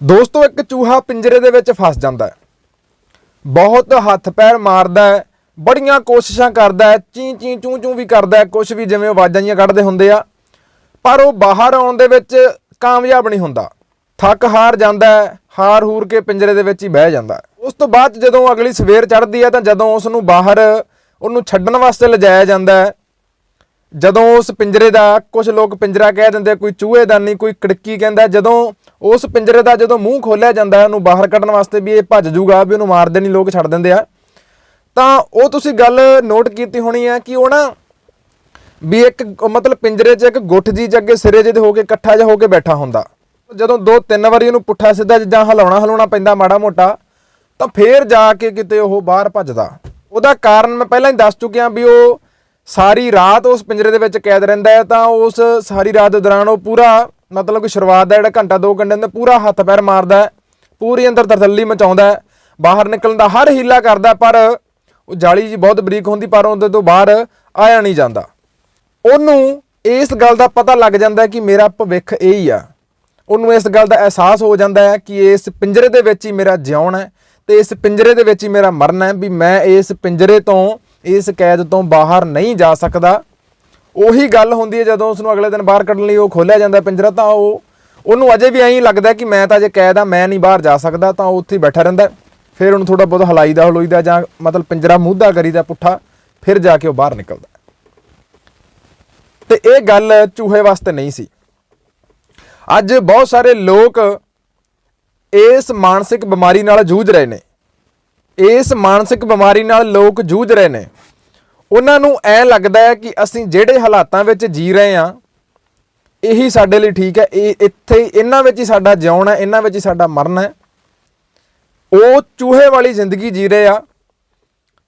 ਦੋਸਤੋ ਇੱਕ ਚੂਹਾ ਪਿੰਜਰੇ ਦੇ ਵਿੱਚ ਫਸ ਜਾਂਦਾ ਹੈ। ਬਹੁਤ ਹੱਥ ਪੈਰ ਮਾਰਦਾ ਹੈ ਬੜੀਆਂ ਕੋਸ਼ਿਸ਼ਾਂ ਕਰਦਾ ਹੈ ਚੀਂ ਚੀ ਚੂੰ ਚੂ ਵੀ ਕਰਦਾ ਹੈ ਕੁਝ ਵੀ ਜਿਵੇਂ ਆਵਾਜ਼ਾਂ ਜੀਆਂ ਕੱਢਦੇ ਹੁੰਦੇ ਆ। ਪਰ ਉਹ ਬਾਹਰ ਆਉਣ ਦੇ ਵਿੱਚ ਕਾਮਯਾਬ ਨਹੀਂ ਹੁੰਦਾ। ਥੱਕ ਹਾਰ ਜਾਂਦਾ ਹੈ ਹਾਰ ਹੂਰ ਕੇ ਪਿੰਜਰੇ ਦੇ ਵਿੱਚ ਹੀ ਬਹਿ ਜਾਂਦਾ ਹੈ। ਉਸ ਤੋਂ ਬਾਅਦ ਜਦੋਂ ਅਗਲੀ ਸਵੇਰ ਚੜ੍ਹਦੀ ਹੈ ਤਾਂ ਜਦੋਂ ਉਸ ਨੂੰ ਬਾਹਰ ਉਹਨੂੰ ਛੱਡਣ ਵਾਸਤੇ ਲਿਜਾਇਆ ਜਾਂਦਾ ਹੈ ਜਦੋਂ ਉਸ ਪਿੰਜਰੇ ਦਾ ਕੁਝ ਲੋਕ ਪਿੰਜਰਾ ਕਹਿ ਦਿੰਦੇ ਆ, ਕੋਈ ਚੂਹੇਦਾਨੀ ਕੋਈ ਕੜਕੀ ਕਹਿੰਦਾ ਜਦੋਂ ਉਸ ਪਿੰਜਰੇ ਦਾ ਜਦੋਂ ਮੂੰਹ ਖੋਲਿਆ ਜਾਂਦਾ ਉਹਨੂੰ ਬਾਹਰ ਕੱਢਣ ਵਾਸਤੇ ਵੀ ਇਹ ਭੱਜ ਜੂਗਾ ਵੀ ਉਹਨੂੰ ਮਾਰਦੇ ਨਹੀਂ ਲੋਕ ਛੱਡ ਦਿੰਦੇ ਆ। ਤਾਂ ਉਹ ਤੁਸੀਂ ਗੱਲ ਨੋਟ ਕੀਤੀ ਹੋਣੀ ਹੈ ਕਿ ਉਹ ਨਾ ਵੀ ਇੱਕ ਮਤਲਬ ਪਿੰਜਰੇ 'ਚ ਇੱਕ ਗੁੱਠ ਜੀ ਜੱਗੇ ਸਿਰੇ ਜਿਹੇ ਹੋ ਕੇ ਇਕੱਠਾ ਜਿਹਾ ਹੋ ਕੇ ਬੈਠਾ ਹੁੰਦਾ। ਜਦੋਂ ਦੋ ਤਿੰਨ ਵਾਰੀ ਉਹਨੂੰ ਪੁੱਠਾ ਸਿੱਧਾ ਜਿੱਦਾਂ ਹਿਲਾਉਣਾ ਹਲਾਉਣਾ ਪੈਂਦਾ ਮਾੜਾ ਮੋਟਾ, ਤਾਂ ਫੇਰ ਜਾ ਕੇ ਕਿਤੇ ਉਹ ਬਾਹਰ ਭੱਜਦਾ। ਉਹਦਾ ਕਾਰਨ ਮੈਂ ਪਹਿਲਾਂ ਹੀ ਦੱਸ ਚੁੱਕਿਆ ਵੀ ਉਹ ਸਾਰੀ ਰਾਤ ਉਸ ਪਿੰਜਰੇ ਦੇ ਵਿੱਚ ਕੈਦ ਰਹਿੰਦਾ ਹੈ, ਤਾਂ ਉਸ ਸਾਰੀ ਰਾਤ ਦੇ ਦੌਰਾਨ ਉਹ ਪੂਰਾ ਮਤਲਬ ਕਿ ਸ਼ੁਰੂਆਤ ਦਾ ਜਿਹੜਾ ਘੰਟਾ 2 ਘੰਟੇ ਅੰਦਰ ਪੂਰਾ ਹੱਥ ਪੈਰ ਮਾਰਦਾ ਪੂਰੀ ਅੰਦਰ ਤਰਸੱਲੀ ਮਚਾਉਂਦਾ ਬਾਹਰ ਨਿਕਲਣ ਦਾ ਹਰ ਹੀਲਾ ਕਰਦਾ, ਪਰ ਉਹ ਜਾਲੀ ਜੀ ਬਹੁਤ ਬਰੀਕ ਹੁੰਦੀ, ਪਰ ਉਹਦੇ ਤੋਂ ਬਾਹਰ ਆਇਆ ਨਹੀਂ ਜਾਂਦਾ। ਉਹਨੂੰ ਇਸ ਗੱਲ ਦਾ ਪਤਾ ਲੱਗ ਜਾਂਦਾ ਕਿ ਮੇਰਾ ਭਵਿੱਖ ਇਹ ਹੀ ਆ। ਉਹਨੂੰ ਇਸ ਗੱਲ ਦਾ ਅਹਿਸਾਸ ਹੋ ਜਾਂਦਾ ਹੈ ਕਿ ਇਸ ਪਿੰਜਰੇ ਦੇ ਵਿੱਚ ਹੀ ਮੇਰਾ ਜਿਉਣਾ ਹੈ ਤੇ ਇਸ ਪਿੰਜਰੇ ਦੇ ਵਿੱਚ ਹੀ ਮੇਰਾ ਮਰਨਾ ਹੈ ਵੀ ਮੈਂ ਇਸ ਪਿੰਜਰੇ ਤੋਂ, ਇਸ ਕੈਦ ਤੋਂ ਬਾਹਰ ਨਹੀਂ ਜਾ ਸਕਦਾ। ਉਹੀ ਗੱਲ ਹੁੰਦੀ ਹੈ ਜਦੋਂ ਉਸ ਨੂੰ ਅਗਲੇ ਦਿਨ ਬਾਹਰ ਕੱਢਣ ਲਈ ਉਹ ਖੋਲਿਆ ਜਾਂਦਾ ਪਿੰਜਰਾ, ਤਾਂ ਉਹ, ਉਹਨੂੰ ਅਜੇ ਵੀ ਐਂ ਲੱਗਦਾ ਕਿ ਮੈਂ ਤਾਂ ਜੇ ਕੈਦ ਆ ਮੈਂ ਨਹੀਂ ਬਾਹਰ ਜਾ ਸਕਦਾ, ਤਾਂ ਉਹ ਉੱਥੇ ਹੀ ਬੈਠਾ ਰਹਿੰਦਾ ਫਿਰ ਉਹਨੂੰ ਥੋੜਾ ਬਹੁਤ ਹਲਾਈਦਾ ਹਲੋਈਦਾ ਜਾਂ ਮਤਲਬ ਪਿੰਜਰਾ ਮੂਧਾ ਕਰੀਦਾ ਪੁੱਠਾ, ਫਿਰ ਜਾ ਕੇ ਉਹ ਬਾਹਰ ਨਿਕਲਦਾ ਹੈ। ਤੇ ਇਹ ਗੱਲ ਚੂਹੇ ਵਾਸਤੇ ਨਹੀਂ ਸੀ। ਅੱਜ ਬਹੁਤ ਸਾਰੇ ਲੋਕ ਇਸ ਮਾਨਸਿਕ ਬਿਮਾਰੀ ਨਾਲ ਜੂਝ ਰਹੇ ਨੇ। ਇਸ ਮਾਨਸਿਕ ਬਿਮਾਰੀ ਨਾਲ ਲੋਕ ਜੂਝ ਰਹੇ ਨੇ। ਉਹਨਾਂ ਨੂੰ ਐ ਲੱਗਦਾ ਹੈ ਕਿ ਅਸੀਂ ਜਿਹੜੇ ਹਾਲਾਤਾਂ ਵਿੱਚ ਜੀ ਰਹੇ ਹਾਂ, ਇਹੀ ਸਾਡੇ ਲਈ ਠੀਕ ਹੈ। ਇਹ ਇੱਥੇ ਇਹਨਾਂ ਵਿੱਚ ਹੀ ਸਾਡਾ ਜਿਉਣਾ ਹੈ, ਇਹਨਾਂ ਵਿੱਚ ਹੀ ਸਾਡਾ ਮਰਨਾ ਹੈ। ਉਹ ਚੂਹੇ ਵਾਲੀ ਜ਼ਿੰਦਗੀ ਜੀ ਰਹੇ ਆ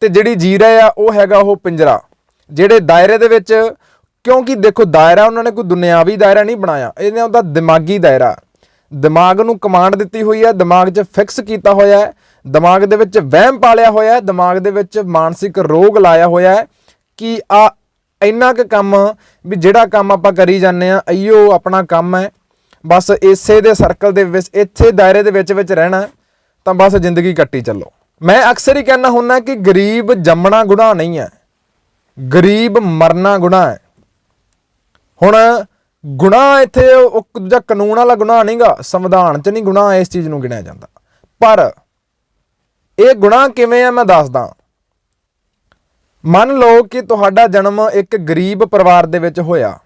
ਤੇ ਜਿਹੜੀ ਜੀ ਰਹੇ ਆ, ਉਹ ਹੈਗਾ ਉਹ ਪਿੰਜਰਾ, ਜਿਹੜੇ ਦਾਇਰੇ ਦੇ ਵਿੱਚ, ਕਿਉਂਕਿ ਦੇਖੋ ਦਾਇਰਾ ਉਹਨਾਂ ਨੇ ਕੋਈ ਦੁਨਿਆਵੀ ਦਾਇਰਾ ਨਹੀਂ ਬਣਾਇਆ, ਇਹਨੇ ਉਹਦਾ ਦਿਮਾਗੀ ਦਾਇਰਾ। ਦਿਮਾਗ ਨੂੰ ਕਮਾਂਡ ਦਿੱਤੀ ਹੋਈ ਹੈ, ਦਿਮਾਗ 'ਚ ਫਿਕਸ ਕੀਤਾ ਹੋਇਆ ਹੈ। ਦਿਮਾਗ ਦੇ ਵਿੱਚ ਵਹਿਮ ਪਾਲਿਆ ਹੋਇਆ ਹੈ, ਦਿਮਾਗ ਦੇ ਵਿੱਚ ਮਾਨਸਿਕ ਰੋਗ ਲਾਇਆ ਹੋਇਆ ਹੈ ਕਿ ਆ ਇੰਨਾ ਕੁ ਕੰਮ ਵੀ ਜਿਹੜਾ ਕੰਮ ਆਪਾਂ ਕਰੀ ਜਾਂਦੇ ਆ ਅਈਓ ਆਪਣਾ ਕੰਮ ਹੈ। ਬਸ ਇਸੇ ਦੇ ਸਰਕਲ ਦੇ ਵਿੱਚ, ਇੱਥੇ ਦਾਇਰੇ ਦੇ ਵਿੱਚ ਵਿੱਚ ਰਹਿਣਾ ਤਾਂ ਬਸ ਜ਼ਿੰਦਗੀ ਕੱਟੀ ਚੱਲੋ। ਮੈਂ ਅਕਸਰ ਹੀ ਕਹਿੰਦਾ ਹੁੰਨਾ ਕਿ ਗਰੀਬ ਜੰਮਣਾ ਗੁਨਾਹ ਨਹੀਂ ਹੈ। ਗਰੀਬ ਮਰਨਾ ਗੁਨਾਹ ਹੈ। ਹੁਣ ਗੁਨਾਹ ਇੱਥੇ ਉਹ ਦੂਜਾ ਕਾਨੂੰਨ ਵਾਲਾ ਗੁਨਾਹ ਨਹੀਂਗਾ ਸੰਵਿਧਾਨ 'ਚ ਨਹੀਂ ਗੁਨਾਹ ਇਸ ਚੀਜ਼ ਨੂੰ ਗਿਣਿਆ ਜਾਂਦਾ। ਪਰ ਇਹ ਗੁਨਾਹ ਕਿਵੇਂ ਆ ਮੈਂ ਦੱਸਦਾ। ਮੰਨ ਲਓ ਕਿ ਤੁਹਾਡਾ ਜਨਮ ਇੱਕ ਗਰੀਬ ਪਰਿਵਾਰ ਦੇ ਵਿੱਚ ਹੋਇਆ।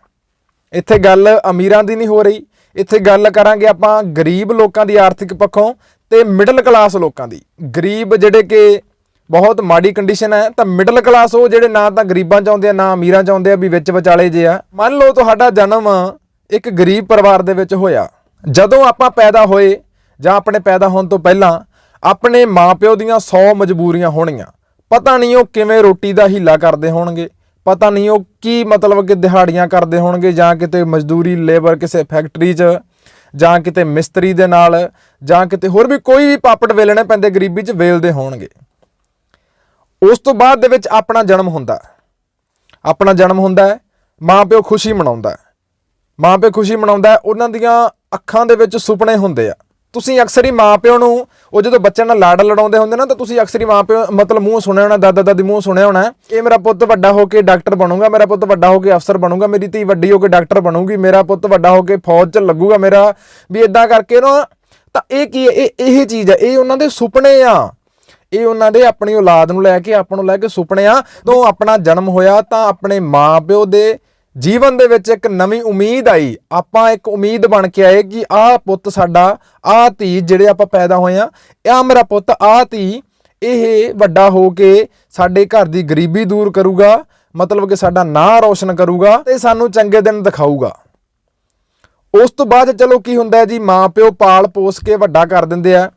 ਇੱਥੇ ਗੱਲ ਅਮੀਰਾਂ ਦੀ ਨਹੀਂ ਹੋ ਰਹੀ। ਇੱਥੇ ਗੱਲ ਕਰਾਂਗੇ ਆਪਾਂ ਗਰੀਬ ਲੋਕਾਂ ਦੀ ਆਰਥਿਕ ਪੱਖੋਂ ਤੇ ਮਿਡਲ ਕਲਾਸ ਲੋਕਾਂ ਦੀ। ਗਰੀਬ ਜਿਹੜੇ ਕਿ ਬਹੁਤ ਮਾੜੀ ਕੰਡੀਸ਼ਨ ਹੈ, ਤਾਂ ਮਿਡਲ ਕਲਾਸ ਉਹ ਜਿਹੜੇ ਨਾ ਤਾਂ ਗਰੀਬਾਂ ਚ ਆਉਂਦੇ ਆ, ਨਾ ਅਮੀਰਾਂ ਚ ਆਉਂਦੇ ਆ, ਵੀ ਵਿੱਚ ਵਿਚਾਲੇ ਜੇ ਆ। ਮੰਨ ਲਓ ਤੁਹਾਡਾ ਜਨਮ ਇੱਕ ਗਰੀਬ ਪਰਿਵਾਰ ਦੇ ਵਿੱਚ ਹੋਇਆ। ਜਦੋਂ ਆਪਾਂ ਪੈਦਾ ਹੋਏ ਜਾਂ ਆਪਣੇ ਪੈਦਾ ਹੋਣ ਤੋਂ ਪਹਿਲਾਂ ਆਪਣੇ ਮਾਪਿਓ ਦੀਆਂ 100 ਮਜਬੂਰੀਆਂ ਹੋਣਗੀਆਂ ਪਤਾ ਨਹੀਂ ਉਹ ਕਿਵੇਂ ਰੋਟੀ ਦਾ ਹੀਲਾ ਕਰਦੇ ਹੋਣਗੇ। ਪਤਾ ਨਹੀਂ ਉਹ ਕੀ ਮਤਲਬ ਕਿ ਦਿਹਾੜੀਆਂ ਕਰਦੇ ਹੋਣਗੇ ਜਾਂ ਕਿਤੇ ਮਜ਼ਦੂਰੀ, ਲੇਬਰ ਕਿਸੇ ਫੈਕਟਰੀ 'ਚ, ਜਾਂ ਕਿਤੇ ਮਿਸਤਰੀ ਦੇ ਨਾਲ, ਜਾਂ ਕਿਤੇ ਹੋਰ ਵੀ ਕੋਈ ਵੀ ਪਾਪੜ ਵੇਲਣੇ ਪੈਂਦੇ, ਗਰੀਬੀ 'ਚ ਵੇਲਦੇ ਹੋਣਗੇ। ਉਸ ਤੋਂ ਬਾਅਦ ਦੇ ਵਿੱਚ ਆਪਣਾ ਜਨਮ ਹੁੰਦਾ ਆਪਣਾ ਜਨਮ ਹੁੰਦਾ ਹੈ ਮਾਂ ਪਿਓ ਖੁਸ਼ੀ ਮਨਾਉਂਦਾ ਹੈ। ਮਾਂ ਪਿਓ ਖੁਸ਼ੀ ਮਨਾਉਂਦਾ ਉਹਨਾਂ ਦੀਆਂ ਅੱਖਾਂ ਦੇ ਵਿੱਚ ਸੁਪਨੇ ਹੁੰਦੇ ਆ। ਤੁਸੀਂ ਅਕਸਰ ਹੀ ਮਾਂ ਪਿਓ ਨੂੰ, ਉਹ ਜਦੋਂ ਬੱਚਿਆਂ ਨਾਲ ਲਾਡ ਲੜਾਉਂਦੇ ਹੁੰਦੇ ਨਾ, ਤਾਂ ਤੁਸੀਂ ਅਕਸਰ ਹੀ ਮਾਂ ਪਿਓ ਮਤਲਬ ਮੂੰਹ ਸੁਣਿਆ ਹੋਣਾ ਦਾਦਾ ਦਾਦੀ ਮੂੰਹ ਸੁਣਿਆ ਹੋਣਾ, ਇਹ ਮੇਰਾ ਪੁੱਤ ਵੱਡਾ ਹੋ ਕੇ ਡਾਕਟਰ ਬਣੂਗਾ, ਮੇਰਾ ਪੁੱਤ ਵੱਡਾ ਹੋ ਕੇ ਅਫਸਰ ਬਣੂਗਾ, ਮੇਰੀ ਧੀ ਵੱਡੀ ਹੋ ਕੇ ਡਾਕਟਰ ਬਣੂਗੀ, ਮੇਰਾ ਪੁੱਤ ਵੱਡਾ ਹੋ ਕੇ ਫੌਜ 'ਚ ਲੱਗੂਗਾ ਮੇਰਾ, ਵੀ ਇਦਾਂ ਕਰਕੇ ਨਾ, ਤਾਂ ਇਹ ਕੀ ਹੈ? ਇਹ ਇਹ ਚੀਜ਼ ਹੈ, ਇਹ ਉਹਨਾਂ ਦੇ ਸੁਪਨੇ ਆ। ਇਹ ਉਹਨਾਂ ਦੇ ਆਪਣੀ ਔਲਾਦ ਨੂੰ ਲੈ ਕੇ, ਆਪਾਂ ਨੂੰ ਲੈ ਕੇ ਸੁਪਨੇ ਆ। ਤੋਂ ਆਪਣਾ ਜਨਮ ਹੋਇਆ, ਤਾਂ ਆਪਣੇ ਮਾਪਿਓ ਦੇ ਜੀਵਨ ਦੇ ਵਿੱਚ ਇੱਕ ਨਵੀਂ ਉਮੀਦ ਆਈ। ਆਪਾਂ ਇੱਕ ਉਮੀਦ ਬਣ ਕੇ ਆਏ ਕਿ ਆਹ ਪੁੱਤ ਸਾਡਾ, ਆਹ ਧੀ ਜਿਹੜੇ ਆਪਾਂ ਪੈਦਾ ਹੋਏ ਆ ਇਹ ਮੇਰਾ ਪੁੱਤ, ਆਹ ਧੀ, ਇਹ ਵੱਡਾ ਹੋ ਕੇ ਸਾਡੇ ਘਰ ਦੀ ਗਰੀਬੀ ਦੂਰ ਕਰੂਗਾ, ਮਤਲਬ ਕਿ ਸਾਡਾ ਨਾਂ ਰੌਸ਼ਨ ਕਰੂਗਾ ਤੇ ਸਾਨੂੰ ਚੰਗੇ ਦਿਨ ਦਿਖਾਊਗਾ। ਉਸ ਤੋਂ ਬਾਅਦ ਚਲੋ ਕੀ ਹੁੰਦਾ ਜੀ ਮਾਂ ਪਿਓ ਪਾਲ ਪੋਸ ਕੇ ਵੱਡਾ ਕਰ ਦਿੰਦੇ ਆ।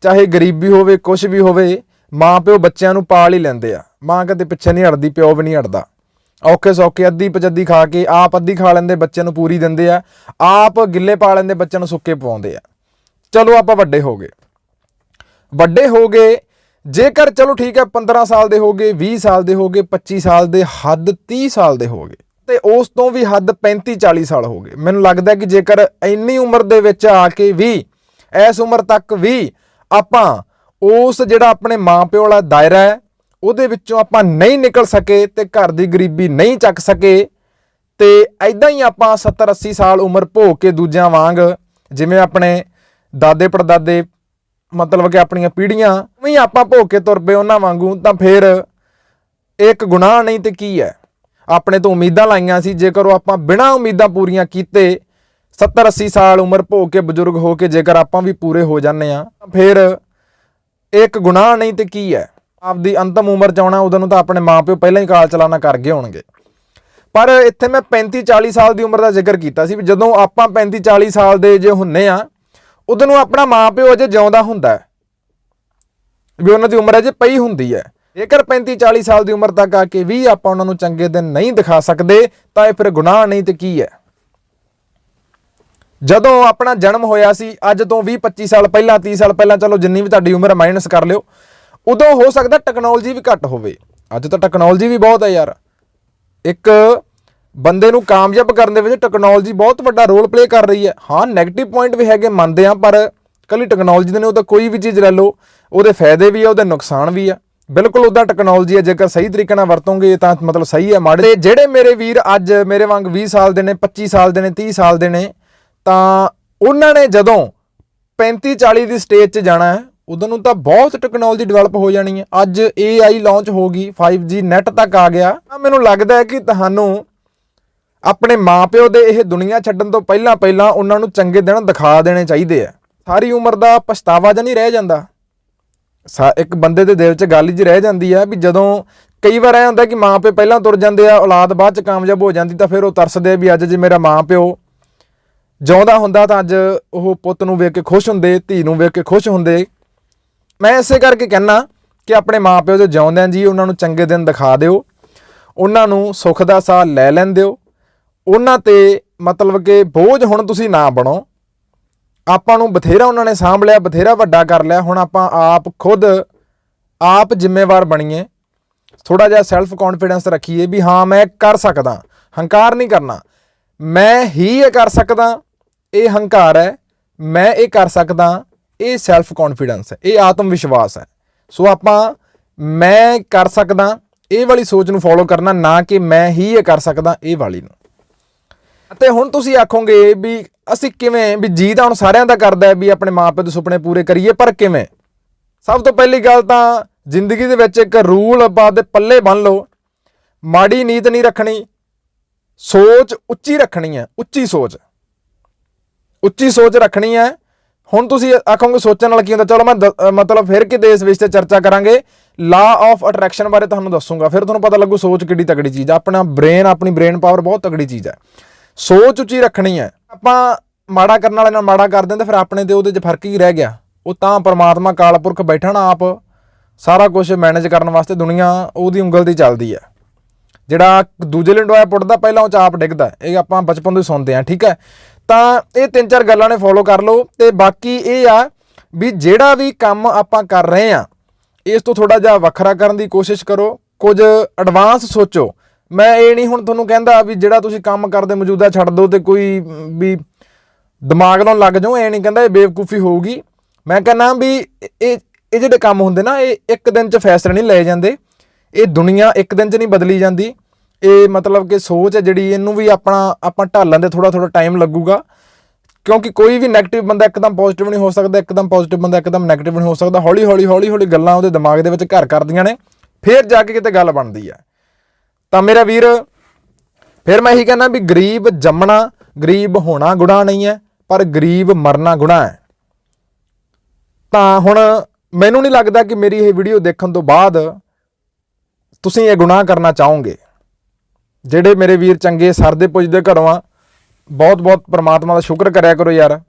ਚਾਹੇ ਗਰੀਬੀ ਹੋਵੇ ਕੁਝ ਵੀ ਹੋਵੇ ਮਾਂ ਪਿਓ ਬੱਚਿਆਂ ਨੂੰ ਪਾਲ ਹੀ ਲੈਂਦੇ ਆ। ਮਾਂ ਕਦੇ ਪਿੱਛੇ ਨਹੀਂ ਹਟਦੀ, ਪਿਓ ਵੀ ਨਹੀਂ ਹਟਦਾ। ਔਖੇ ਸੌਖੇ ਅੱਧੀ ਪਜੱਦੀ ਖਾ ਕੇ ਆਪ ਅੱਧੀ ਖਾ ਲੈਂਦੇ, ਬੱਚਿਆਂ ਨੂੰ ਪੂਰੀ ਦਿੰਦੇ ਆ, ਆਪ ਗਿੱਲੇ ਪਾ ਲੈਂਦੇ, ਬੱਚਿਆਂ ਨੂੰ ਸੁੱਕੇ ਪਵਾਉਂਦੇ ਆ। ਚਲੋ ਆਪਾਂ ਵੱਡੇ ਹੋ ਗਏ। ਵੱਡੇ ਹੋ ਗਏ, ਜੇਕਰ ਚਲੋ ਠੀਕ ਹੈ 15 ਸਾਲ ਦੇ ਹੋ ਗਏ 20 ਸਾਲ ਦੇ ਹੋ ਗਏ 25 ਸਾਲ ਦੇ, ਹੱਦ 30 ਸਾਲ ਦੇ ਹੋ ਗਏ। ਤੇ ਉਸ ਤੋਂ ਵੀ ਹੱਦ 35 40 ਸਾਲ ਹੋ ਗਏ। ਮੈਨੂੰ ਲੱਗਦਾ ਕਿ ਜੇਕਰ ਇੰਨੀ ਉਮਰ ਦੇ ਵਿੱਚ ਆ ਕੇ ਵੀ, ਇਸ ਉਮਰ ਤੱਕ ਵੀ ਆਪਾਂ ਉਸ ਜਿਹੜਾ ਆਪਣੇ ਮਾਪਿਓ ਵਾਲਾ ਦਾਇਰਾ ਹੈ ਉਹਦੇ ਵਿੱਚੋਂ ਆਪਾਂ ਨਹੀਂ ਨਿਕਲ ਸਕੇ ਤੇ ਘਰ ਦੀ ਗਰੀਬੀ ਨਹੀਂ ਚੱਕ ਸਕੇ ਤੇ ਐਦਾਂ ਹੀ ਆਪਾਂ 70 80 ਸਾਲ ਉਮਰ ਭੋਗ ਕੇ ਦੂਜਿਆਂ ਵਾਂਗ ਜਿਵੇਂ ਆਪਣੇ ਦਾਦੇ ਪੜਦਾਦੇ ਮਤਲਬ ਕਿ ਆਪਣੀਆਂ ਪੀੜ੍ਹੀਆਂ ਵੀ ਆਪਾਂ ਭੋਗ ਕੇ ਤੁਰ ਪਏ ਉਹਨਾਂ ਵਾਂਗੂ, ਤਾਂ ਫਿਰ ਇੱਕ ਗੁਨਾਹ ਨਹੀਂ ਤੇ ਕੀ ਹੈ? ਆਪਣੇ ਤੋਂ ਉਮੀਦਾਂ ਲਾਈਆਂ ਸੀ, ਜੇਕਰ ਉਹ ਆਪਾਂ ਬਿਨਾਂ ਉਮੀਦਾਂ ਪੂਰੀਆਂ ਕੀਤੇ 70 80 ਸਾਲ ਉਮਰ ਭੋਗ ਕੇ ਬਜ਼ੁਰਗ ਹੋ ਕੇ ਜੇਕਰ ਆਪਾਂ ਵੀ ਪੂਰੇ ਹੋ ਜਾਂਦੇ ਆ ਫਿਰ ਇੱਕ ਗੁਨਾਹ ਨਹੀਂ ਤੇ ਕੀ ਹੈ? ਆਪਦੀ ਅੰਤਮ ਉਮਰ ਚ ਆਉਣਾ ਉਦੋਂ ਨੂੰ ਤਾਂ ਆਪਣੇ ਮਾਪਿਓ ਪਹਿਲਾਂ ਹੀ ਕਾਲ ਚਲਾਣਾ ਕਰ ਗਏ ਹੋਣਗੇ। ਪਰ ਇੱਥੇ ਮੈਂ 35 40 ਸਾਲ ਦੀ ਉਮਰ ਦਾ ਜ਼ਿਕਰ ਕੀਤਾ ਸੀ ਵੀ ਜਦੋਂ ਆਪਾਂ 35 40 ਸਾਲ ਦੇ ਜੇ ਹੁੰਨੇ ਆ ਉਦੋਂ ਨੂੰ ਆਪਣਾ ਮਾਪਿਓ ਅਜੇ ਜਿਉਂਦਾ ਹੁੰਦਾ ਵੀ ਉਹਨਾਂ ਦੀ ਉਮਰ ਅਜੇ ਪਈ ਹੁੰਦੀ ਹੈ। ਜੇਕਰ 35 40 ਸਾਲ ਦੀ ਉਮਰ ਤੱਕ ਆ ਕੇ ਵੀ ਆਪਾਂ ਉਹਨਾਂ ਨੂੰ ਚੰਗੇ ਦਿਨ ਨਹੀਂ ਦਿਖਾ ਸਕਦੇ, ਤਾਂ ਇਹ ਫਿਰ ਗੁਨਾਹ ਨਹੀਂ ਤੇ ਕੀ ਹੈ? ਜਦੋਂ ਆਪਣਾ ਜਨਮ ਹੋਇਆ ਸੀ, ਅੱਜ ਤੋਂ 20 25 ਸਾਲ ਪਹਿਲਾਂ 30 ਸਾਲ ਪਹਿਲਾਂ, ਚਲੋ ਜਿੰਨੀ ਵੀ ਤੁਹਾਡੀ ਉਮਰ ਮਾਈਨਸ ਕਰ ਲਿਓ। ਉਦੋਂ ਹੋ ਸਕਦਾ ਟੈਕਨੋਲੋਜੀ ਵੀ ਘੱਟ ਹੋਵੇ। ਅੱਜ ਤਾਂ ਟੈਕਨੋਲੋਜੀ ਵੀ ਬਹੁਤ ਹੈ ਯਾਰ। ਇੱਕ ਬੰਦੇ ਨੂੰ ਕਾਮਯਾਬ ਕਰਨ ਦੇ ਵਿੱਚ ਟੈਕਨੋਲੋਜੀ ਬਹੁਤ ਵੱਡਾ ਰੋਲ ਪਲੇ ਕਰ ਰਹੀ ਹੈ। ਹਾਂ 네ਗੇਟਿਵ ਪੁਆਇੰਟ ਵੀ ਹੈਗੇ, ਮੰਨਦੇ ਆ ਪਰ ਕੱਲੀ ਟੈਕਨੋਲੋਜੀ ਦੇ ਨੇ, ਉਹ ਤਾਂ ਕੋਈ ਵੀ ਚੀਜ਼ ਲੈ ਲਓ, ਉਹਦੇ ਫਾਇਦੇ ਵੀ ਆ, ਉਹਦੇ ਨੁਕਸਾਨ ਵੀ ਆ। ਬਿਲਕੁਲ ਉਹਦਾ ਟੈਕਨੋਲੋਜੀ ਹੈ, ਜੇਕਰ ਸਹੀ ਤਰੀਕੇ ਨਾਲ ਵਰਤੋਂਗੇ, ਤਾਂ ਮਤਲਬ ਸਹੀ ਹੈ ਮਾੜੇ। ਤੇ ਜਿਹੜੇ ਮੇਰੇ ਵੀਰ ਅੱਜ ਮੇਰੇ ਵਾਂਗ 20 ਸਾਲ ਦੇ ਨੇ 25 ਸਾਲ ਦੇ ਨੇ 30 ਸਾਲ ਦੇ ਨੇ, ਤਾਂ ਉਹਨਾਂ ਨੇ ਜਦੋਂ 35 40 ਦੀ ਸਟੇਜ 'ਚ ਜਾਣਾ ਹੈ ਉਦੋਂ ਨੂੰ ਤਾਂ ਬਹੁਤ ਟੈਕਨੋਲੋਜੀ ਡਿਵੈਲਪ ਹੋ ਜਾਣੀ ਹੈ। ਅੱਜ AI ਲਾਂਚ ਹੋ ਗਈ 5G ਨੈਟ ਤੱਕ ਆ ਗਿਆ। ਮੈਨੂੰ ਲੱਗਦਾ ਹੈ ਕਿ ਤੁਹਾਨੂੰ ਆਪਣੇ ਮਾਪਿਓ ਦੇ ਇਹ ਦੁਨੀਆ ਛੱਡਣ ਤੋਂ ਪਹਿਲਾਂ ਪਹਿਲਾਂ ਉਹਨਾਂ ਨੂੰ ਚੰਗੇ ਦਿਨ ਦਿਖਾ ਦੇਣੇ ਚਾਹੀਦੇ ਆ। ਸਾਰੀ ਉਮਰ ਦਾ ਪਛਤਾਵਾ ਜਾਂ ਨਹੀਂ ਰਹਿ ਜਾਂਦਾ। ਸਾ ਇੱਕ ਬੰਦੇ ਦੇ ਦਿਲ 'ਚ ਗੱਲ ਹੀ ਰਹਿ ਜਾਂਦੀ ਆ ਵੀ ਜਦੋਂ ਕਈ ਵਾਰ ਐ ਹੁੰਦਾ ਕਿ ਮਾਂ ਪਿਓ ਪਹਿਲਾਂ ਤੁਰ ਜਾਂਦੇ ਆ, ਔਲਾਦ ਬਾਅਦ 'ਚ ਕਾਮਯਾਬ ਹੋ ਜਾਂਦੀ ਤਾਂ ਫਿਰ ਉਹ ਤਰਸਦੇ ਵੀ ਅੱਜ ਜੇ ਮੇਰਾ ਮਾਂ ਪਿਓ ਜਿਉਂਦਾ ਹੁੰਦਾ ਤਾਂ ਅੱਜ ਉਹ ਪੁੱਤ ਨੂੰ ਵੇਖ ਕੇ ਖੁਸ਼ ਹੁੰਦੇ, ਧੀ ਨੂੰ ਵੇਖ ਕੇ ਖੁਸ਼ ਹੁੰਦੇ। ਮੈਂ ਇਸੇ ਕਰਕੇ ਕਹਿਣਾ ਕਿ ਆਪਣੇ ਮਾਪਿਓ ਦੇ ਜਿਉਂਦਿਆਂ ਜੀ, ਉਹਨਾਂ ਨੂੰ ਚੰਗੇ ਦਿਨ ਦਿਖਾ ਦਿਓ। ਉਹਨਾਂ ਨੂੰ ਸੁੱਖ ਦਾ ਸਾਹ ਲੈ ਲੈਣ ਦਿਓ। ਉਹਨਾਂ ਤੇ ਮਤਲਬ ਕਿ ਬੋਝ ਹੁਣ ਤੁਸੀਂ ਨਾ ਬਣੋ। ਆਪਾਂ ਨੂੰ ਬਥੇਰਾ ਉਹਨਾਂ ਨੇ ਸਾਂਭ ਲਿਆ, ਬਥੇਰਾ ਵੱਡਾ ਕਰ ਲਿਆ। ਹੁਣ ਆਪਾਂ ਆਪ ਖੁਦ ਆਪ ਜ਼ਿੰਮੇਵਾਰ ਬਣੀਏ। ਥੋੜਾ ਜਿਹਾ ਸੈਲਫ ਕੌਨਫੀਡੈਂਸ ਰੱਖੀਏ ਵੀ ਹਾਂ, ਮੈਂ ਕਰ ਸਕਦਾ। ਹੰਕਾਰ ਨਹੀਂ ਕਰਨਾ। ਮੈਂ ਹੀ ਇਹ ਕਰ ਸਕਦਾ। ਇਹ ਹੰਕਾਰ ਹੈ। ਮੈਂ ਇਹ ਕਰ ਸਕਦਾ। ਇਹ ਸੈਲਫ ਕੌਨਫੀਡੈਂਸ ਹੈ, ਇਹ ਆਤਮ ਵਿਸ਼ਵਾਸ ਹੈ। ਸੋ ਆਪਾਂ ਮੈਂ ਕਰ ਸਕਦਾ, ਇਹ ਵਾਲੀ ਸੋਚ ਨੂੰ ਫੋਲੋ ਕਰਨਾ, ਨਾ ਕਿ ਮੈਂ ਹੀ ਇਹ ਕਰ ਸਕਦਾ, ਇਹ ਵਾਲੀ ਨੂੰ। ਅਤੇ ਹੁਣ ਤੁਸੀਂ ਆਖੋਗੇ ਵੀ ਅਸੀਂ ਕਿਵੇਂ, ਵੀ ਜੀ ਤਾਂ ਹੁਣ ਸਾਰਿਆਂ ਦਾ ਕਰਦਾ ਹੈ ਵੀ ਆਪਣੇ ਮਾਪੇ ਦੇ ਸੁਪਨੇ ਪੂਰੇ ਕਰੀਏ, ਪਰ ਕਿਵੇਂ? ਸਭ ਤੋਂ ਪਹਿਲੀ ਗੱਲ ਤਾਂ ਜ਼ਿੰਦਗੀ ਦੇ ਵਿੱਚ ਇੱਕ ਰੂਲ ਬਾਦ ਦੇ ਪੱਲੇ ਬੰਨ ਲਓ। ਮਾੜੀ ਨੀਤ ਨਹੀਂ ਰੱਖਣੀ, ਸੋਚ ਉੱਚੀ ਰੱਖਣੀ ਹੈ, ਉੱਚੀ ਸੋਚ। ਉੱਚੀ ਸੋਚ ਰੱਖਣੀ ਹੈ ਹੁਣ ਤੁਸੀਂ ਆਖੋਗੇ, ਸੋਚਣ ਨਾਲ ਕੀ ਹੁੰਦਾ? ਚਲੋ ਮੈਂ ਦ- ਮਤਲਬ ਫਿਰ ਕਿਤੇ ਇਸ ਵਿਸ਼ੇ ਤੇ ਚਰਚਾ ਕਰਾਂਗੇ। ਲਾ ਆਫ ਅਟਰੈਕਸ਼ਨ ਬਾਰੇ ਤੁਹਾਨੂੰ ਦੱਸੂਗਾ। ਫਿਰ ਤੁਹਾਨੂੰ ਪਤਾ ਲੱਗੂ ਸੋਚ ਕਿੱਡੀ ਤਗੜੀ ਚੀਜ਼ ਆ। ਆਪਣਾ ਬ੍ਰੇਨ ਆਪਣੀ ਬ੍ਰੇਨ ਪਾਵਰ ਬਹੁਤ ਤਗੜੀ ਚੀਜ਼ ਹੈ ਸੋਚ ਉੱਚੀ ਰੱਖਣੀ ਹੈ ਆਪਾਂ ਮਾੜਾ ਕਰਨ ਵਾਲੇ ਨਾਲ ਮਾੜਾ ਕਰ ਤਾਂ ਫਿਰ ਆਪਣੇ ਤੇ ਉਹਦੇ 'ਚ ਫ਼ਰਕ ਹੀ ਰਹਿ ਗਿਆ। ਉਹ ਤਾਂ ਪਰਮਾਤਮਾ ਕਾਲਪੁਰਖ ਬੈਠਾ ਨਾ ਆਪ। ਸਾਰਾ ਕੁਝ ਮੈਨੇਜ ਕਰਨ ਵਾਸਤੇ ਦੁਨੀਆ ਉਹਦੀ ਉਂਗਲ ਦੀ ਚੱਲਦੀ ਹੈ ਜਿਹੜਾ ਦੂਜੇ ਲੰਡੋਇਆ ਪੁੱਟਦਾ, ਪਹਿਲਾਂ ਉਹ ਚ ਆਪ ਡਿੱਗਦਾ। ਇਹ ਆਪਾਂ ਬਚਪਨ ਤੋਂ ਹੀ ਸੁਣਦੇ ਆ ਠੀਕ ਹੈ? ਤਾਂ ਇਹ ਤਿੰਨ ਚਾਰ ਗੱਲਾਂ ਨੇ ਫੋਲੋ ਕਰ ਲਓ ਤੇ ਬਾਕੀ ਇਹ ਆ ਵੀ ਜਿਹੜਾ ਵੀ ਕੰਮ ਆਪਾਂ ਕਰ ਰਹੇ ਆ ਇਸ ਤੋਂ ਥੋੜਾ ਜਿਹਾ ਵੱਖਰਾ ਕਰਨ ਦੀ ਕੋਸ਼ਿਸ਼ ਕਰੋ, ਕੁਝ ਐਡਵਾਂਸ ਸੋਚੋ। ਮੈਂ ਇਹ ਨਹੀਂ ਹੁਣ ਤੁਹਾਨੂੰ ਕਹਿੰਦਾ ਵੀ ਜਿਹੜਾ ਤੁਸੀਂ ਕੰਮ ਕਰਦੇ ਮੌਜੂਦਾ ਛੱਡ ਦਿਓ ਤੇ ਕੋਈ ਵੀ ਦਿਮਾਗ ਲਾਉਣ ਲੱਗ ਜਾਓ ਐ ਨਹੀਂ ਕਹਿੰਦਾ ਇਹ ਬੇਵਕੂਫੀ ਹੋਊਗੀ। ਮੈਂ ਕਹਿੰਦਾ ਵੀ ਇਹ ਇਹ ਜਿਹੜੇ ਕੰਮ ਹੁੰਦੇ ਨਾ, ਇਹ ਇੱਕ ਦਿਨ 'ਚ ਫੈਸਲੇ ਨਹੀਂ ਲਏ ਜਾਂਦੇ। ਇਹ ਦੁਨੀਆ ਇੱਕ ਦਿਨ 'ਚ ਨਹੀਂ ਬਦਲੀ ਜਾਂਦੀ। ਇਹ ਮਤਲਬ ਕਿ ਸੋਚ ਹੈ ਜਿਹੜੀ ਇਹਨੂੰ ਵੀ ਆਪਣਾ, ਆਪਾਂ ਢਾਲਣ ਦੇ ਥੋੜਾ ਥੋੜਾ ਟਾਈਮ ਲੱਗੂਗਾ। ਕਿਉਂਕਿ ਕੋਈ ਵੀ 네ਗੇਟਿਵ ਬੰਦਾ ਇੱਕਦਮ ਪੋਜ਼ਿਟਿਵ ਨਹੀਂ ਹੋ ਸਕਦਾ, ਇੱਕਦਮ ਪੋਜ਼ਿਟਿਵ ਬੰਦਾ ਇੱਕਦਮ 네ਗੇਟਿਵ ਨਹੀਂ ਹੋ ਸਕਦਾ। ਹੌਲੀ ਹੌਲੀ ਹੌਲੀ ਹੌਲੀ ਗੱਲਾਂ ਉਹਦੇ ਦਿਮਾਗ ਦੇ ਵਿੱਚ ਘਰ ਕਰਦੀਆਂ ਨੇ, ਫਿਰ ਜਾ ਕੇ ਕਿਤੇ ਗੱਲ ਬਣਦੀ ਹੈ। ਤਾਂ ਮੇਰਾ ਵੀਰ, ਫਿਰ ਮੈਂ ਇਹੀ ਕਹਿੰਦਾ ਵੀ ਗਰੀਬ ਜੰਮਣਾ, ਗਰੀਬ ਹੋਣਾ ਗੁਨਾਹ ਨਹੀਂ ਹੈ, ਪਰ ਗਰੀਬ ਮਰਨਾ ਗੁਨਾਹ ਹੈ। ਤਾਂ ਹੁਣ ਮੈਨੂੰ ਨਹੀਂ ਲੱਗਦਾ ਕਿ ਮੇਰੀ ਇਹ ਵੀਡੀਓ ਦੇਖਣ ਤੋਂ ਬਾਅਦ ਤੁਸੀਂ ਇਹ ਗੁਨਾਹ ਕਰਨਾ ਚਾਹੋਗੇ। ਜਿਹੜੇ ਮੇਰੇ ਵੀਰ ਚੰਗੇ ਸਰਦੇ ਪੁੱਜਦੇ ਘਰੋਂ ਆ, ਬਹੁਤ ਬਹੁਤ ਪ੍ਰਮਾਤਮਾ ਦਾ ਸ਼ੁਕਰ ਕਰਿਆ ਕਰੋ ਯਾਰ।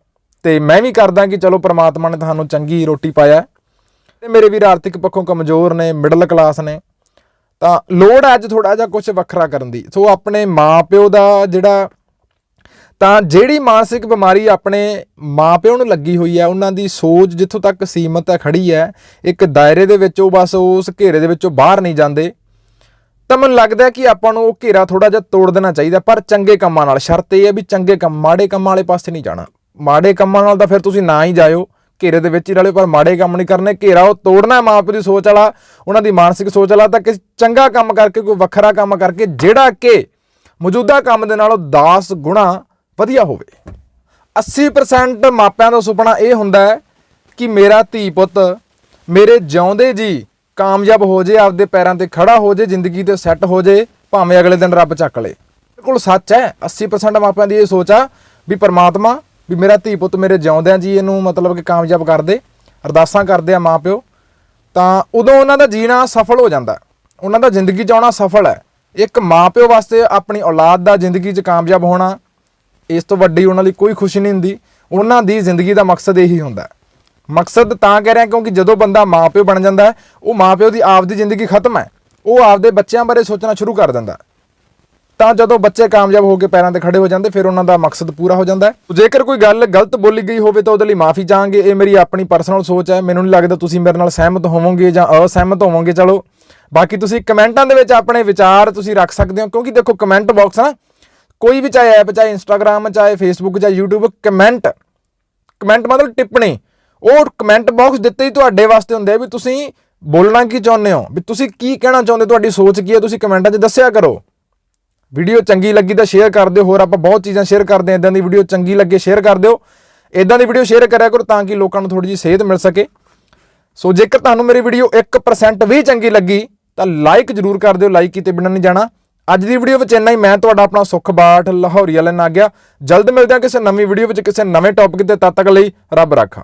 ਤੇ ਮੈਂ ਵੀ ਕਰਦਾ ਕਿ ਚਲੋ ਪ੍ਰਮਾਤਮਾ ਨੇ ਤੁਹਾਨੂੰ ਚੰਗੀ ਰੋਟੀ ਪਾਇਆ। ਹੈ। ਤੇ ਮੇਰੇ ਵੀਰ ਆਰਥਿਕ ਪੱਖੋਂ ਕਮਜ਼ੋਰ ਨੇ ਮਿਡਲ ਕਲਾਸ ਨੇ। ਤਾਂ ਲੋੜ ਹੈ ਅੱਜ ਥੋੜਾ ਜਿਹਾ ਕੁਝ ਵੱਖਰਾ ਕਰਨ ਦੀ। ਸੋ ਆਪਣੇ ਮਾਪਿਓ ਦਾ ਜਿਹੜਾ, ਤਾਂ ਜਿਹੜੀ ਮਾਨਸਿਕ ਬਿਮਾਰੀ ਆਪਣੇ ਮਾਪਿਓ ਨੂੰ ਲੱਗੀ ਹੋਈ ਹੈ ਉਹਨਾਂ ਦੀ ਸੋਚ ਜਿੱਥੋਂ ਤੱਕ ਸੀਮਤ ਹੈ ਖੜੀ ਹੈ ਇੱਕ ਦਾਇਰੇ ਦੇ ਵਿੱਚ ਉਹ ਬਸ ਉਸ ਘੇਰੇ ਦੇ ਵਿੱਚੋਂ ਬਾਹਰ ਨਹੀਂ ਜਾਂਦੇ। ਤਾਂ ਮੈਨੂੰ ਲੱਗਦਾ ਕਿ ਆਪਾਂ ਨੂੰ ਉਹ ਘੇਰਾ ਥੋੜਾ ਜਿਹਾ ਤੋੜ ਦੇਣਾ ਚਾਹੀਦਾ, ਪਰ ਚੰਗੇ ਕੰਮਾਂ ਨਾਲ। ਸ਼ਰਤ ਇਹ ਹੈ ਵੀ ਚੰਗੇ ਕੰਮ, ਮਾੜੇ ਕੰਮਾਂ ਵਾਲੇ ਪਾਸੇ ਨਹੀਂ ਜਾਣਾ। ਮਾੜੇ ਕੰਮਾਂ ਨਾਲ ਤਾਂ ਫਿਰ ਤੁਸੀਂ ਨਾ ਹੀ ਜਾਇਓ, ਘੇਰੇ ਦੇ ਵਿੱਚ ਹੀ ਰਲੇ ਪਰ ਮਾੜੇ ਕੰਮ ਨਹੀਂ ਕਰਨੇ। ਘੇਰਾ ਉਹ ਤੋੜਨਾ ਹੈ ਮਾਪੇ ਦੀ ਸੋਚ ਵਾਲਾ, ਉਹਨਾਂ ਦੀ ਮਾਨਸਿਕ ਸੋਚ ਵਾਲਾ, ਤਾਂ ਕਿ ਚੰਗਾ ਕੰਮ ਕਰਕੇ, ਕੋਈ ਵੱਖਰਾ ਕੰਮ ਕਰਕੇ, ਜਿਹੜਾ ਕਿ ਮੌਜੂਦਾ ਕੰਮ ਦੇ ਨਾਲੋਂ 10 ਗੁਣਾ ਵਧੀਆ ਹੋਵੇ। 80% ਮਾਪਿਆਂ ਦਾ ਸੁਪਨਾ ਇਹ ਹੁੰਦਾ ਹੈ ਕਿ ਮੇਰਾ ਧੀ ਪੁੱਤ ਮੇਰੇ ਜਿਉਂਦੇ ਜੀ ਕਾਮਯਾਬ ਹੋ ਜੇ, ਆਪਦੇ ਪੈਰਾਂ ਤੇ ਖੜਾ ਹੋ ਜੇ, ਜ਼ਿੰਦਗੀ ਤੇ ਸੈੱਟ ਹੋ ਜੇ, ਭਾਵੇਂ ਅਗਲੇ ਦਿਨ ਰੱਬ ਚੱਕ ਲੇ। ਬਿਲਕੁਲ ਸੱਚ ਹੈ 80% ਮਾਪਿਆਂ ਦੀ ਇਹ ਸੋਚ ਆ ਵੀ ਪਰਮਾਤਮਾ, ਵੀ ਮੇਰਾ ਧੀ ਪੁੱਤ ਮੇਰੇ ਜਿਉਂਦਿਆਂ ਜੀ ਇਹਨੂੰ ਮਤਲਬ ਕਿ ਕਾਮਯਾਬ ਕਰ ਦੇ, ਅਰਦਾਸਾਂ ਕਰਦੇ ਆ ਮਾਪਿਓ ਤਾਂ ਉਦੋਂ ਉਹਨਾਂ ਦਾ ਜੀਣਾ ਸਫਲ ਹੋ ਜਾਂਦਾ। ਉਹਨਾਂ ਦਾ ਜ਼ਿੰਦਗੀ 'ਚ ਆਉਣਾ ਸਫਲ ਹੈ। ਇੱਕ ਮਾਪਿਓ ਵਾਸਤੇ ਆਪਣੀ ਔਲਾਦ ਦਾ ਜ਼ਿੰਦਗੀ 'ਚ ਕਾਮਯਾਬ ਹੋਣਾ, ਇਸ ਤੋਂ ਵੱਡੀ ਉਹਨਾਂ ਲਈ ਕੋਈ ਖੁਸ਼ੀ ਨਹੀਂ ਹੁੰਦੀ। ਉਹਨਾਂ ਦੀ ਜ਼ਿੰਦਗੀ ਦਾ ਮਕਸਦ ਇਹੀ ਹੁੰਦਾ। ਮਕਸਦ ਤਾਂ ਕਹਿ ਰਿਹਾ ਕਿਉਂਕਿ ਜਦੋਂ ਬੰਦਾ ਮਾਪਿਓ ਬਣ ਜਾਂਦਾ ਹੈ, ਉਹ ਮਾਪਿਓ ਦੀ ਆਪਦੀ ਜ਼ਿੰਦਗੀ ਖਤਮ ਹੈ। ਉਹ ਆਪਦੇ ਬੱਚਿਆਂ ਬਾਰੇ ਸੋਚਣਾ ਸ਼ੁਰੂ ਕਰ ਦਿੰਦਾ ਤਾਂ ਜਦੋਂ ਬੱਚੇ ਕਾਮਯਾਬ ਹੋ ਕੇ ਪੈਰਾਂ ਤੇ ਖੜੇ ਹੋ ਜਾਂਦੇ, ਫਿਰ ਉਹਨਾਂ ਦਾ ਮਕਸਦ ਪੂਰਾ ਹੋ ਜਾਂਦਾ ਹੈ। ਜੇਕਰ ਕੋਈ ਗੱਲ ਗਲਤ ਬੋਲੀ ਗਈ ਹੋਵੇ ਤਾਂ ਉਹਦੇ ਲਈ ਮਾਫੀ ਚਾਹਾਂਗੇ। ਇਹ ਮੇਰੀ ਆਪਣੀ ਪਰਸਨਲ ਸੋਚ ਹੈ। ਮੈਨੂੰ ਨਹੀਂ ਲੱਗਦਾ ਤੁਸੀਂ ਮੇਰੇ ਨਾਲ ਸਹਿਮਤ ਹੋਵੋਗੇ ਜਾਂ ਅਸਹਿਮਤ ਹੋਵੋਗੇ। ਚਲੋ, ਬਾਕੀ ਤੁਸੀਂ ਕਮੈਂਟਾਂ ਦੇ ਵਿੱਚ ਆਪਣੇ ਵਿਚਾਰ ਤੁਸੀਂ ਰੱਖ ਸਕਦੇ ਹੋ। ਕਿਉਂਕਿ ਦੇਖੋ, ਕਮੈਂਟ ਬਾਕਸ ਨਾ, ਕੋਈ ਵੀ ਚਾਹੇ ਐਪ, ਚਾਹੇ ਇੰਸਟਾਗ੍ਰam ਚਾਹੇ ਫੇਸਬੁੱਕ ਚਾਹੇ YouTube, ਕਮੈਂਟ। ਕਮੈਂਟ ਮਤਲਬ ਟਿੱਪਣੀ। ਉਹ ਕਮੈਂਟ ਬਾਕਸ ਦਿੱਤੇ ਹੀ ਤੁਹਾਡੇ ਵਾਸਤੇ ਹੁੰਦੇ ਆ ਵੀ ਤੁਸੀਂ ਬੋਲਣਾ ਕੀ ਚਾਹੁੰਦੇ ਹੋ, ਵੀ ਤੁਸੀਂ ਕੀ ਕਹਿਣਾ ਚਾਹੁੰਦੇ ਤੁਹਾਡੀ ਸੋਚ ਕੀ ਹੈ, ਤੁਸੀਂ ਕਮੈਂਟਾਂ 'ਚ ਦੱਸਿਆ ਕਰੋ। ਵੀਡੀਓ ਚੰਗੀ ਲੱਗੀ ਤਾਂ ਸ਼ੇਅਰ ਕਰ ਦਿਓ, ਹੋਰ ਆਪਾਂ ਬਹੁਤ ਚੀਜ਼ਾਂ ਸ਼ੇਅਰ ਕਰਦੇ ਹਾਂ ਇਦਾਂ ਦੀ ਵੀਡੀਓ ਚੰਗੀ ਲੱਗੇ ਸ਼ੇਅਰ ਕਰ ਦਿਓ। ਇਦਾਂ ਦੀ ਵੀਡੀਓ ਸ਼ੇਅਰ ਕਰਿਆ ਕਰੋ ਤਾਂ ਕਿ ਲੋਕਾਂ ਨੂੰ ਥੋੜੀ ਜਿਹੀ ਸੇਧ ਮਿਲ ਸਕੇ। ਸੋ ਜੇਕਰ ਤੁਹਾਨੂੰ ਮੇਰੀ ਵੀਡੀਓ 1% ਵੀ ਚੰਗੀ ਲੱਗੀ, ਤਾਂ ਲਾਈਕ ਜਰੂਰ ਕਰ ਦਿਓ ਲਾਈਕ ਕੀਤੇ ਬਿਨਾਂ ਨਹੀਂ ਜਾਣਾ। ਅੱਜ ਦੀ ਵੀਡੀਓ ਵਿੱਚ ਇੰਨਾ ਹੀ, ਮੈਂ ਤੁਹਾਡਾ ਆਪਣਾ ਸੁਖ ਬਾਠ ਲਾਹੌਰੀ ਵਾਲਾ ਆ ਗਿਆ ਜਲਦ ਮਿਲਦੇ ਹਾਂ ਕਿਸੇ ਨਵੀਂ ਵੀਡੀਓ ਵਿੱਚ ਕਿਸੇ ਨਵੇਂ ਟੌਪਿਕ ਤੇ, ਤਦ ਤੱਕ ਲਈ ਰੱਬ ਰਾਖਾ।